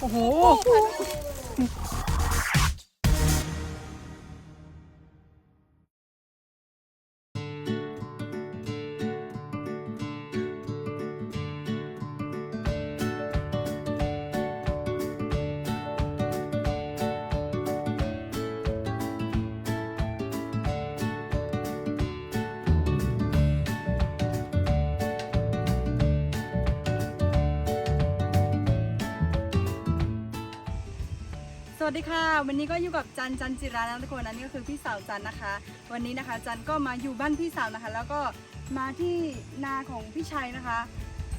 โอ้โห วัสดีค่ะ วันนี้ก็อยู่กับจันจันจิรานะทุกคนนะนี่ก็คือพี่สาวจันนะคะ วันนี้นะคะ จันก็มาอยู่บ้านพี่สาวนะคะ แล้วก็มาที่นาของพี่ชัยนะคะ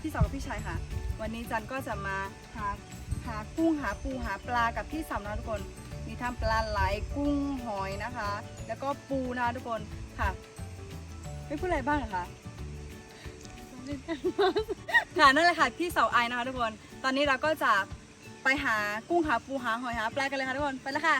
พี่สาวกับพี่ชัยค่ะ วันนี้จันก็จะมาหาหากุ้งหาปูหาปลากับพี่สาวนะทุกคน มีทั้งปลาไหลกุ้งหอยนะคะ แล้วก็ปูนะทุกคนค่ะไม่พูดอะไรบ้างเหรอคะค่ะนั่นแหละค่ะพี่เสาวไอนะคะทุกคน ตอนนี้เราก็จะ ไปหากุ้งหาปูหาหอยหาปลากันเลยค่ะทุกคน ไปแล้วค่ะ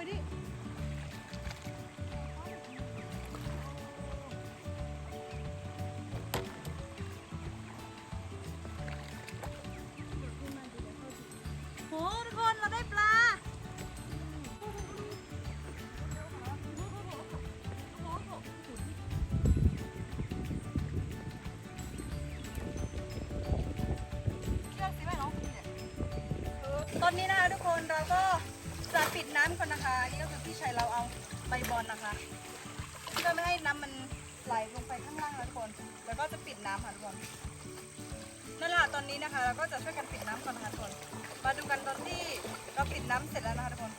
ไปดิโหทุกคนเราได้ปลา ตอนนี้นะคะทุกคนเราก็ ปิดน้ำก่อนนะคะนี่ก็คือพี่ชัยเราเอาใบบอลนะคะเพื่อไม่ให้น้ำมันไหลลงไปข้างล่างนะทุกคน แล้วก็จะปิดน้ำค่ะทุกคนนั่นแหละตอนนี้นะคะเราก็จะช่วยกันปิดน้ำก่อนนะคะทุกคน มาดูกันตอนที่เราปิดน้ำเสร็จแล้วนะคะทุกคน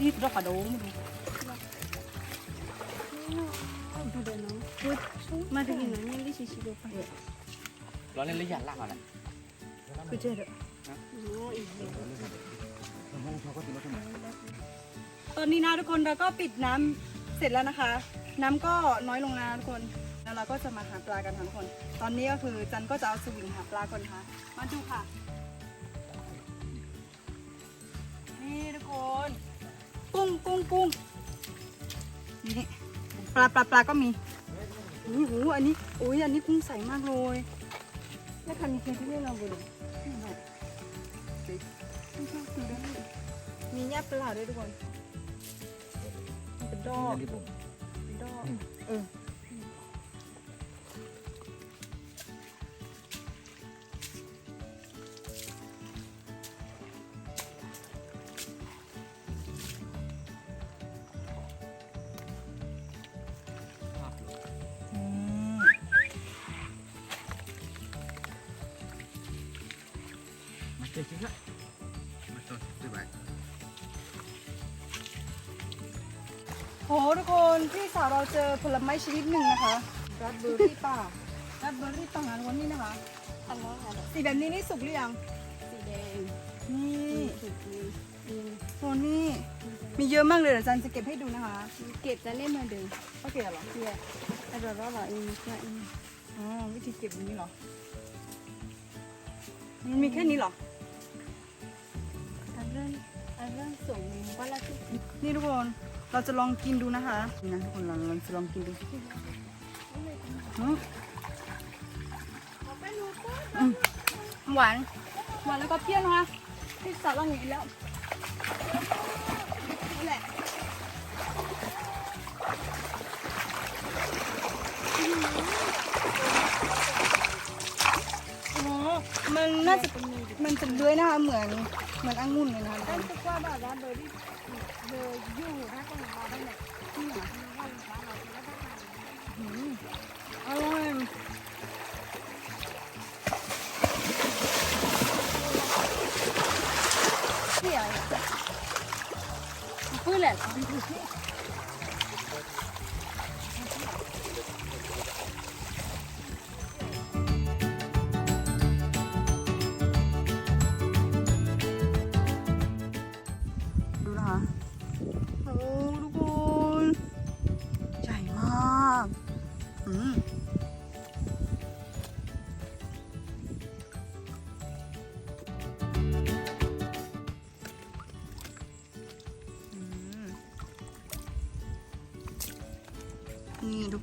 นี่เราขอดูมาดูมาถึงไหนยังได้ชิชิโดค่ะร้อนเล่นหรือยันลากก่อนนะคือเจ๊เด้อโอ้ยตอนนี้นะทุกคนเราก็ปิดน้ำเสร็จแล้วนะคะ น้ำก็น้อยลงนะทุกคนแล้วเราก็จะมาหาปลากันค่ะทุกคน ตอนนี้ก็คือจันก็จะเอาสวิงหาปลาก่อนนะคะมาดูค่ะ นี่ทุกคน กุ้งกุ้งกุ้งนี่ปลาปลาปลาก็มีอุ้ยหูอันนี้อุ้ยอันนี้กุ้งใสมากเลยแล้วคันนี้คือที่เราบุญมีแยบปลาด้วยทุกคนเป็นดอกเป็นดอกเออ เจอจริงละมาต่อไปไปโหทุกคนพี่สาวเราเจอผลไม้ชนิดหนึ่งนะคะรัสเบอร์รี่ป่ารัสเบอร์รี่ป่าวันนี้นะคะอันนั้นอะไรสีแบบนี้นี่สุกหรือยังสีแดงนี่ถูกดีอืมโหนี่มีเยอะมากเลยเดี๋ยวจันจะเก็บให้ดูนะคะ เก็บจะเล่นมาเดิมโอเคเหรอเพื่อไอ้เราเราแบบนี้ก็อีอ๋อวิธีเก็บอย่างนี้เหรอมันมีแค่นี้เหรออัน นี่ทุกคน เราจะลองกินดูนะคะนี่นะทุกคนเราเราจะลองกินดูหวาน หวานแล้วก็เปรี้ยวนะคะพี่สาวเราหนแล้วมันน่าจะมันจะด้วยนะคะเหมือน เหมือนองุ่นเลยนะคะทุกคน Kan tu kuah dah dah beri beri you dah kan dah dah nak. Ni ah, ni kan dah nak dah dah. อืมอร่อย Ni ah. Apa lah? ดู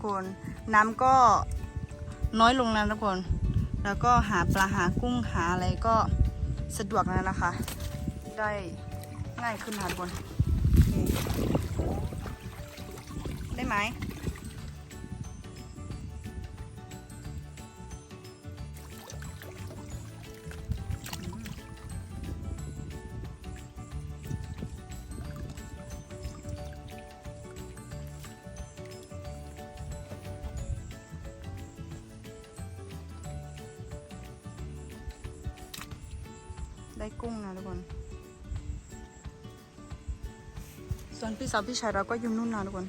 คน น้ำก็น้อยลงแล้วทุกคน แล้วก็หาปลาหากุ้งหาอะไรก็สะดวกแล้วนะคะ ได้ง่ายขึ้นค่ะทุกคน ได้ไหม ได้กุ้งนะทุกคน ส่วนพี่สาวพี่ชายเราก็อยุ่นู่นนะทุกคน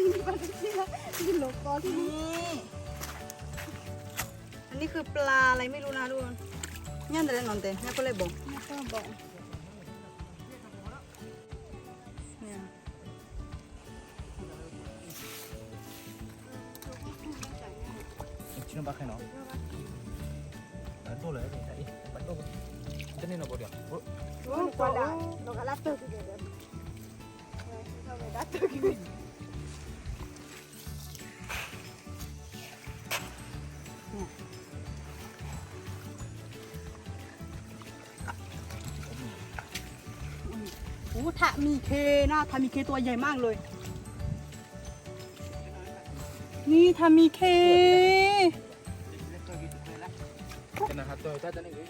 ี่ปลาทูนี่นี่ อันนี้คือปลาอะไรไม่รู้นะทุกคนย่านแต่ละนอนเต้แม่ก็เลยบอก Apa bang? เนี่ย Sino pakai no? Ada lah ni tadi. Tempat tu. Kita ni nak buat dia. Oh, โอ้กว่าละเราก็รับตัวกี่เดือน อ้ทะมีเคนะทามีเคตัวใหญ่มากเลย นี่ทามีเค kena satu kita tadi ni.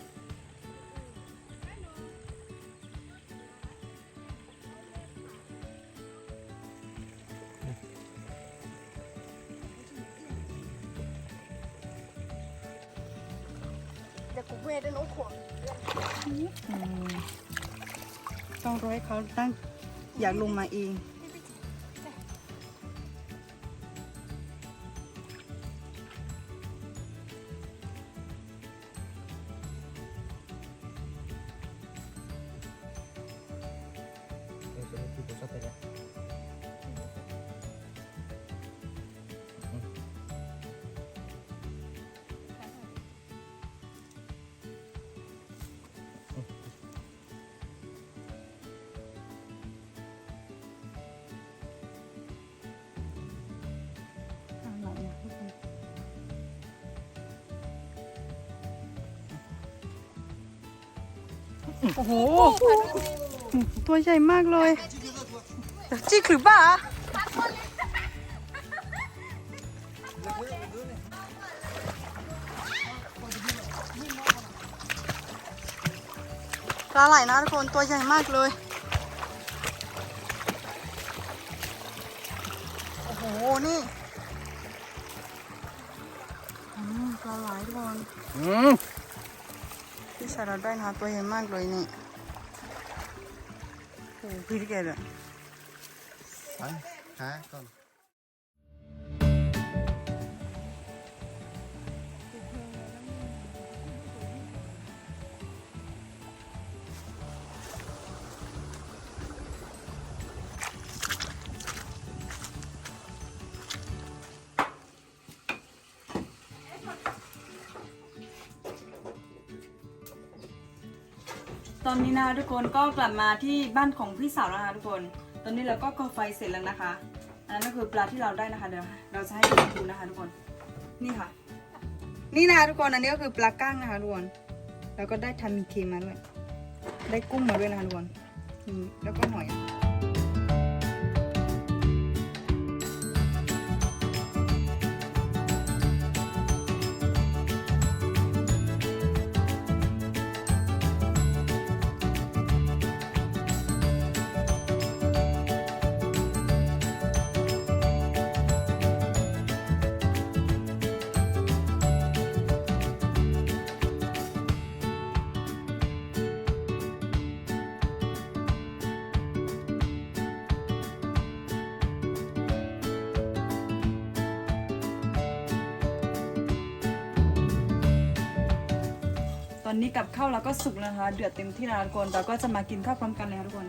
เดี๋ยวกูเวทได้น้องขวบอืม ต้องรอให้เขาตั้งอยากลงมาเอง โอ้โห ตัวใหญ่มากเลยจิกหรือเปล่าปลาไหลนะทุกคนตัวใหญ่มากเลย โอ้โห นี่อืมปลาไหลทุกคน Hmm. พี่ชาราได้นะคะตัวใหญ่มากเลยนี่โอ้โหพี่แกเลยไปหาก่อน ตอนนี้นะคะทุกคนก็กลับมาที่บ้านของพี่สาวแล้วนะคะทุกคน ตอนนี้เราก็ก่อไฟเสร็จแล้วนะคะ อันนั้นก็คือปลาที่เราได้นะคะเดี๋ยวเราจะให้ดูนะคะทุกคน นี่ค่ะ นี่นะคะทุกคนอันนี้ก็คือปลาก้างนะคะทุกคน แล้วก็ได้ทามิเคมาด้วย ได้กุ้งมาด้วยนะคะทุกคน แล้วก็หอย อนนี้กับข้าวเราก็สุกแล้วนะคะ เดือดเต็มที่แล้วทุกคนเราก็จะมากินข้าวพร้อมกันเลยค่ะทุกคน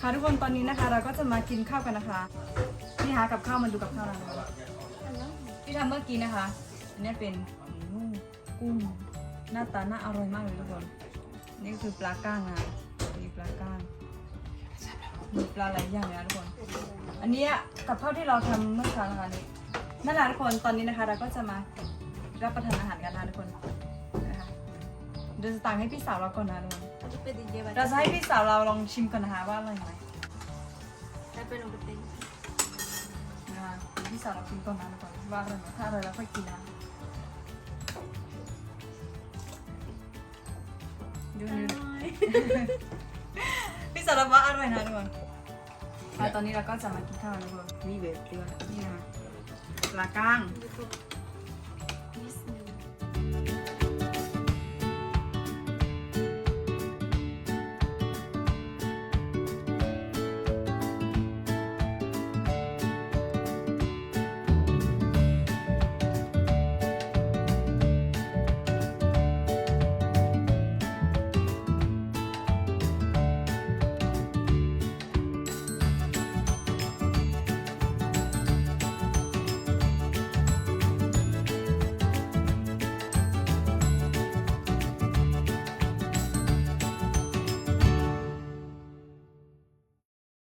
ค่ะทุกคนตอนนี้นะคะ เราก็จะมากินข้าวกันนะคะนี่ฮะกับข้าวมาดูกับข้าวนะคะที่ทำเมื่อกี้นะคะอันนี้เป็นกุ้งหน้าตาน่าอร่อยมากเลยทุกคน นี่ก็คือปลาก้างนะนี่ปลาก้างมีปลาหลายอย่างเลยนะทุกคน อันนี้กับข้าวที่เราทำเมื่อเช้านะคะนี่นั่นแหละทุกคนตอนนี้นะคะ เราก็จะมารับประทานอาหารกันนะทุกคนนะคะเดี๋ยวจะตังให้พี่สาวเราก่อนนะทุกคน Tapi pwede dia เราจะให้พี่สาวเราลองชิมก่อนนะคะว่าอร่อยไหม Tapi nung penting. นะคะเดี๋ยวพี่สาวเราชิมก่อนนะทุกคนว่าอร่อยไหมถ้าอร่อยแล้วค่อยกินนะ พี่สารวัตรอร่อยนะทุกคนอะตอนนี้เราก็จะมากินข้าวนะทุกคนนี่เบสเตือนนี่นะปลาก้าง Ito.